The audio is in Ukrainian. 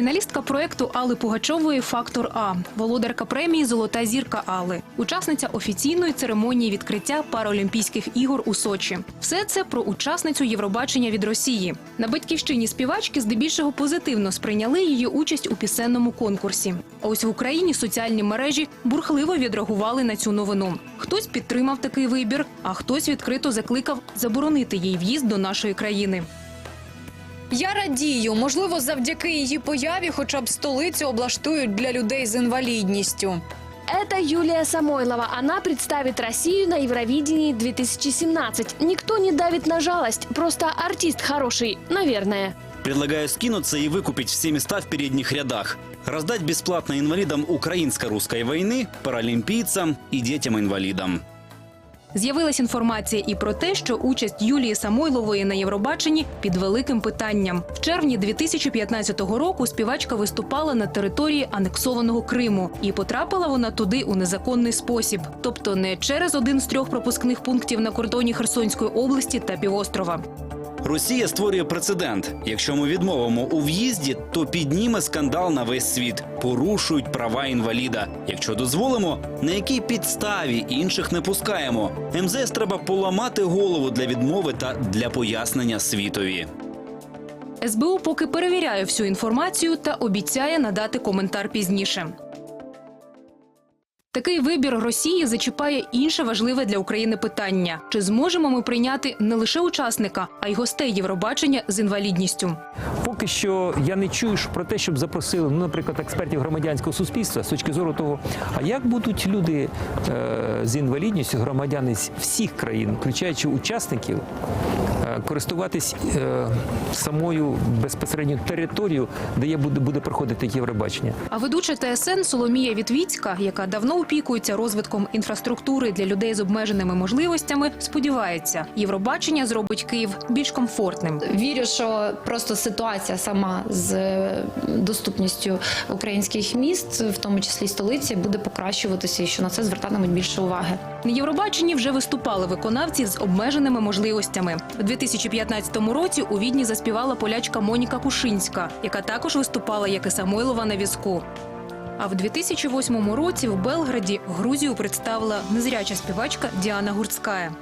Фіналістка проекту Алли Пугачової Фактор А, володарка премії Золота зірка Алли, учасниця офіційної церемонії відкриття Паралімпійських ігор у Сочі. Все це про учасницю Євробачення від Росії. На батьківщині співачки здебільшого позитивно сприйняли її участь у пісенному конкурсі. А ось в Україні соціальні мережі бурхливо відреагували на цю новину. Хтось підтримав такий вибір, а хтось відкрито закликав заборонити їй в'їзд до нашої країни. Я радію, можливо, завдяки її появі, хоча б столицю облаштують для людей з інвалідністю. Это Юлия Самойлова. Она представит Россию на Евровидении 2017. Никто не давит на жалость, просто артист хороший, наверное. Предлагаю скинуться и выкупить все места в передних рядах. Раздать бесплатно инвалидам украинско-русской войны, паралимпийцам и детям-инвалидам. З'явилась інформація і про те, що участь Юлії Самойлової на Євробаченні під великим питанням. В червні 2015 року співачка виступала на території анексованого Криму, і потрапила вона туди у незаконний спосіб, тобто не через один з трьох пропускних пунктів на кордоні Херсонської області та півострова. Росія створює прецедент. Якщо ми відмовимо у в'їзді, то підніме скандал на весь світ. Порушують права інваліда. Якщо дозволимо, на якій підставі інших не пускаємо. МЗС треба поламати голову для відмови та для пояснення світові. СБУ поки перевіряє всю інформацію та обіцяє надати коментар пізніше. Такий вибір Росії зачіпає інше важливе для України питання: чи зможемо ми прийняти не лише учасника, а й гостей Євробачення з інвалідністю? Поки що я не чую про те, щоб запросили, ну, наприклад, експертів громадянського суспільства з точки зору того, а як будуть люди е, з інвалідністю, громадяни з всіх країн, включаючи учасників, е, користуватись е, самою безпосередньо територією, де буде, буде проходити Євробачення. А ведуча ТСН Соломія Вітвіцька, яка давно опікується розвитком інфраструктури для людей з обмеженими можливостями, сподівається, Євробачення зробить Київ більш комфортним. Вірю, що просто ситуація сама з е, доступністю українських міст, в тому числі столиці, буде покращуватися, і що на це звертатимуть більше уваги. На Євробаченні вже виступали виконавці з обмеженими можливостями. У 2015 році у Відні заспівала полячка Моніка Кушинська, яка також виступала як і Самойлова на візку. А в 2008 році в Белграді Грузію представила незряча співачка Діана Гурцкая.